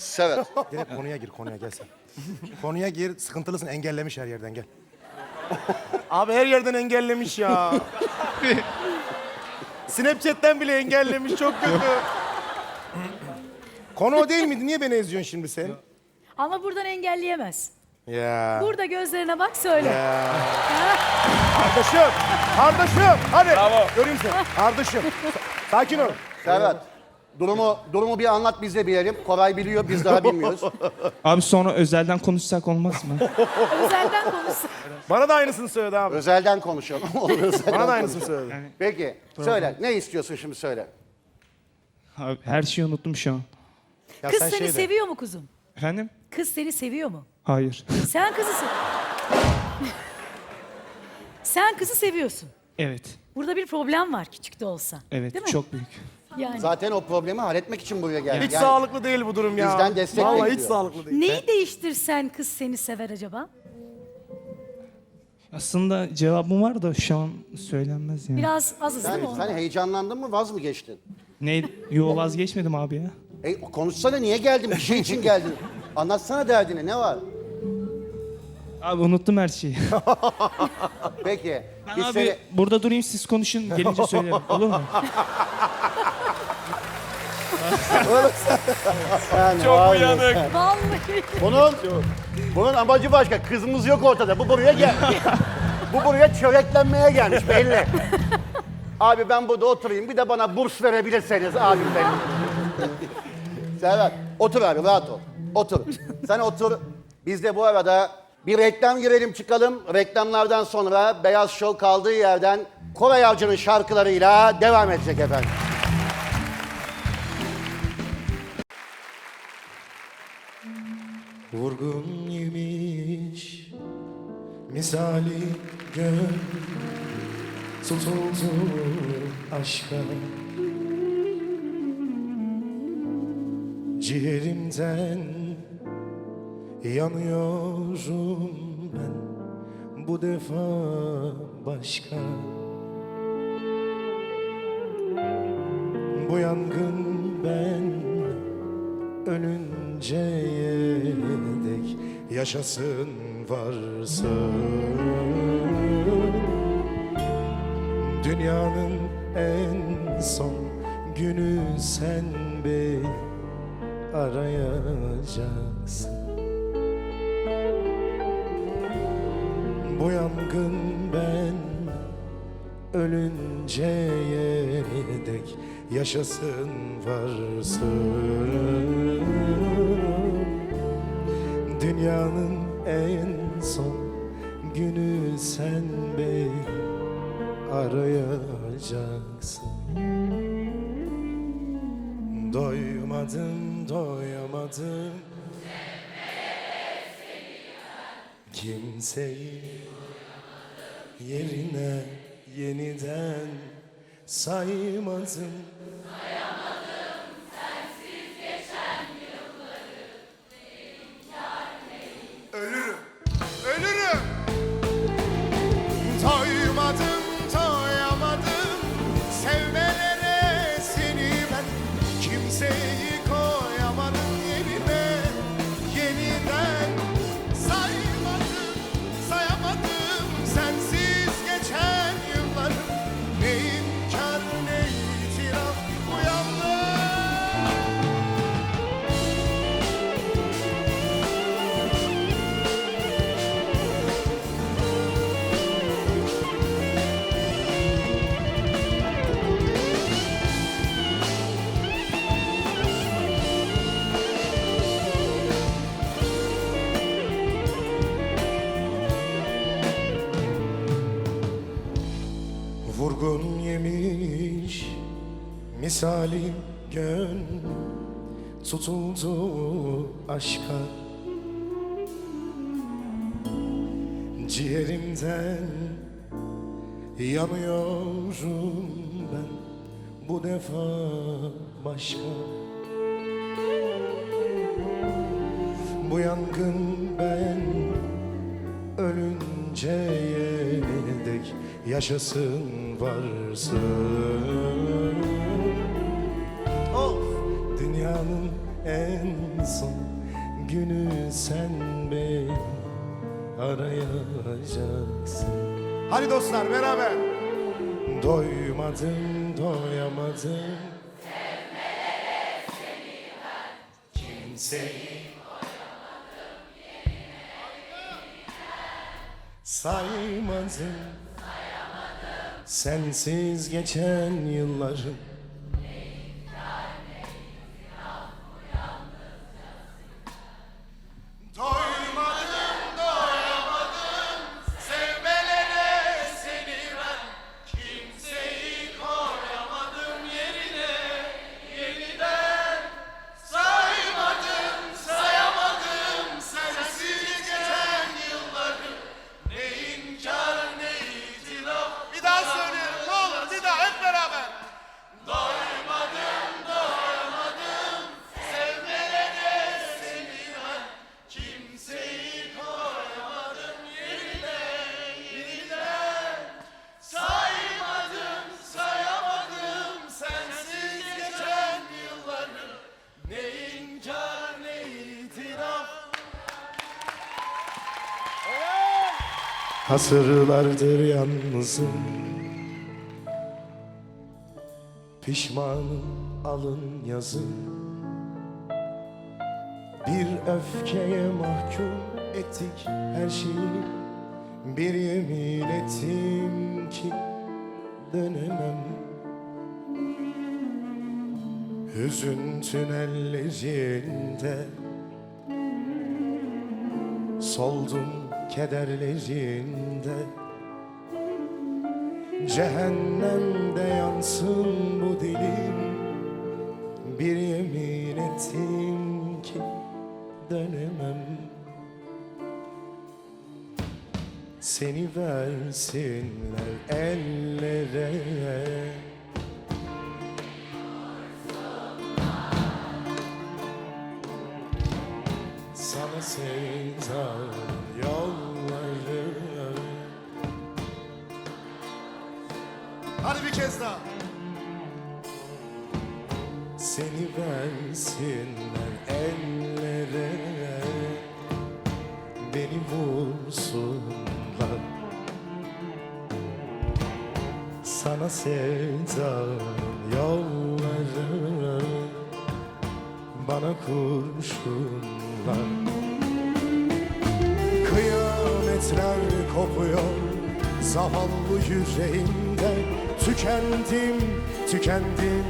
Serhat. Direkt konuya gir, konuya gel sen. konuya gir, sıkıntılısın, engellemiş her yerden gel. Abi her yerden engellemiş ya. Snapchat'ten bile engellemiş, çok kötü. Konu o değil miydi? Niye beni eziyorsun şimdi sen? Ama buradan engelleyemez. Ya. Burada gözlerine bak söyle. Kardeşim, kardeşim. Hadi. Bravo. Göreyim seni. Kardeşim. Sakin ol. Serhat. Durumu, durumu bir anlat biz de bilelim. Koray biliyor, biz daha bilmiyoruz. Abi sonra özelden konuşsak olmaz mı? Özelden konuşsun. Bana da aynısını söyledi abi. Özelden konuşalım. Olur özelden Bana da aynısını konuşalım. söyledi. Peki, söyle. Ne istiyorsun şimdi söyle. Abi her şeyi unuttum şu an. Ya Kız sen seni şey de- seviyor mu kuzum? Efendim? Kız seni seviyor mu? Hayır. Sen kızı se- Sen kızı seviyorsun. Evet. Burada bir problem var küçük de olsa. Evet. Değil mi? Çok büyük. Yani. Zaten o problemi halletmek için buraya geldik. Hiç Yani sağlıklı değil bu durum ya. Bizden destek Vallahi hiç bekliyor. sağlıklı değil. Neyi değiştirsen kız seni sever acaba? Aslında cevabım var da şu an söylenmez yani. Biraz azız değil sen, mi? sen heyecanlandın mı vaz mı geçtin? Ne? Yo vazgeçmedim abi ya. E, konuşsana niye geldin? Bir şey için geldin. Anlatsana derdini ne var? Abi unuttum her şeyi. Peki. Ben Biz abi seni... burada durayım siz konuşun gelince söylerim. Olur mu? Çok uyanık. Vallahi. Bunun, bunun amacı başka. Kızımız yok ortada. Bu buraya gel. Bu buraya çöreklenmeye gelmiş belli. Abi ben burada oturayım. Bir de bana burs verebilirseniz abim benim. Serhat otur abi rahat ol. Otur. Sen otur. Biz de bu arada bir reklam girelim çıkalım. Reklamlardan sonra Beyaz Show kaldığı yerden Koray Avcı'nın şarkılarıyla devam edecek efendim. Vurgun yemiş misali gönül tutuldu aşka. Ciğerimden yanıyorum ben. Bu defa başka. Bu yangın ben ölünceye dek yaşasın varsın. Dünyanın en son günü sen beni arayacaksın. Bu yangın ben ölünceye dek yaşasın varsın. Dünyanın en son günü sen beni arayacaksın. Doymadım, doyamadım. Kimseyi yerine yeniden saymadım misali gön tutuldu aşka. Ciğerimden yanıyorum ben bu defa başka. Bu yangın ben ölünceye dek yaşasın varsın en son günü sen beni arayacaksın. Hadi dostlar beraber. Doymadım, doyamadım. Kimseyi saymadım. Sensiz geçen yıllarım Hasırlardır yalnızım. Pişmanım alın yazın Bir öfkeye mahkum ettik her şeyi. Bir yemin ettim ki dönemem. Hüzün tünellerinde Soldum kederlerinde. Cehennemde yansın bu dilim. Bir yemin ettim ki dönemem. Seni versinler ellere. Sana sevda Hadi bir kez daha. Seni versinler ellere Beni vursunlar. Sana sevda yolları Bana kurşunlar. Kıyametler kopuyor zavallı yüreğimde Tükendim, tükendim,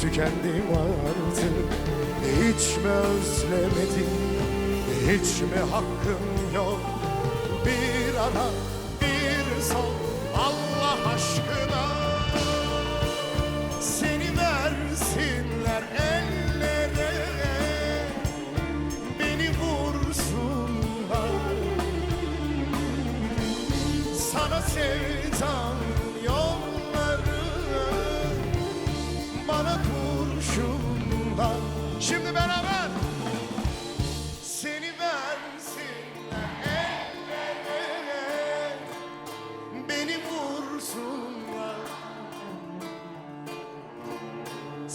tükendim artık. Hiç mi özlemedim, hiç mi hakkım yok. Bir ana, bir son Allah aşkına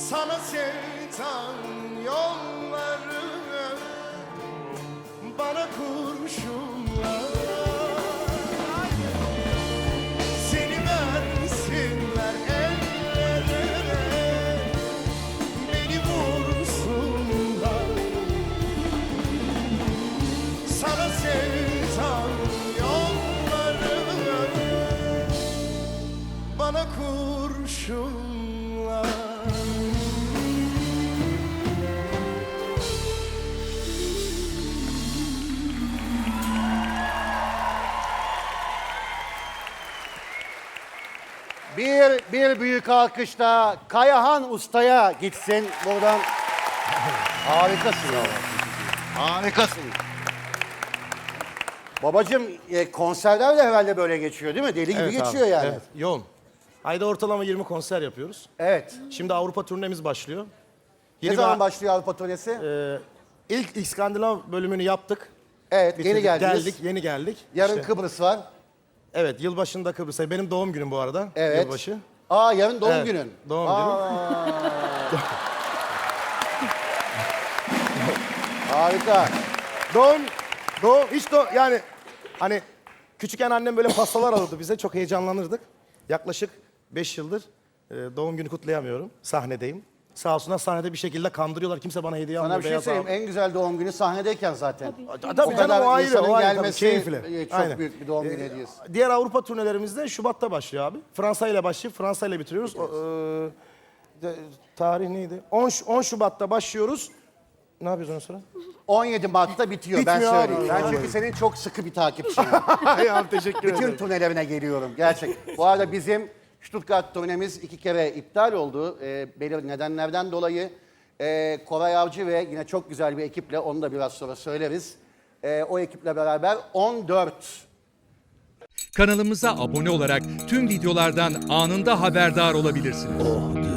Sana sevdan yolları Bir, bir büyük alkışla Kayahan Usta'ya gitsin buradan. Harikasın ya. Harikasın. Babacım e, konserler de herhalde böyle geçiyor değil mi? Deli gibi geçiyor yani. Evet, yoğun. Ayda ortalama 20 konser yapıyoruz. Evet. Şimdi Avrupa turnemiz başlıyor. Ne Yeni zaman bir- başlıyor Avrupa turnesi? Ee, ilk İskandinav bölümünü yaptık. evet, yeni Bitirdik, geldiniz. Geldik, yeni geldik. Yarın İşte, Kıbrıs var. Evet, yılbaşında Kıbrıs'a. Benim doğum günüm bu arada. Evet. Yılbaşı. Aa yarın doğum Evet, günün. doğum Aa, Harika. Doğum, doğum, hiç doğum, yani hani küçükken annem böyle pastalar alırdı bize. Çok heyecanlanırdık. Yaklaşık 5 yıldır e, doğum günü kutlayamıyorum. Sahnedeyim. Sağ olsunlar sahnede bir şekilde kandırıyorlar. Kimse bana hediye almıyor. Sana bir şey beyaz söyleyeyim. al- En güzel doğum günü sahnedeyken zaten. Tabii, O kadar canım, o ayrı, insanın o ayrı tabii, gelmesi keyifli. e, çok Aynen. büyük bir doğum günü Ee, hediyesi. Diğer Avrupa turnelerimizde Şubat'ta başlıyor abi. Fransa ile başlayıp Fransa ile bitiriyoruz. O, e, de- tarih neydi? 10, Ş- 10 Şubat'ta başlıyoruz. Ne yapıyoruz ondan sonra? 17 Mart'ta bitiyor ben Bitmiyor abi. söyleyeyim. Ben çünkü senin çok sıkı bir takipçinim. Ay abi teşekkür Bütün ederim. turnelerine geliyorum gerçek. Bu arada bizim Stuttgart turnemiz iki kere iptal oldu. E, belirli nedenlerden dolayı. E, Koray Avcı ve yine çok güzel bir ekiple onu da biraz sonra söyleriz. E, o ekiple beraber 14 Kanalımıza abone olarak tüm videolardan anında haberdar olabilirsiniz.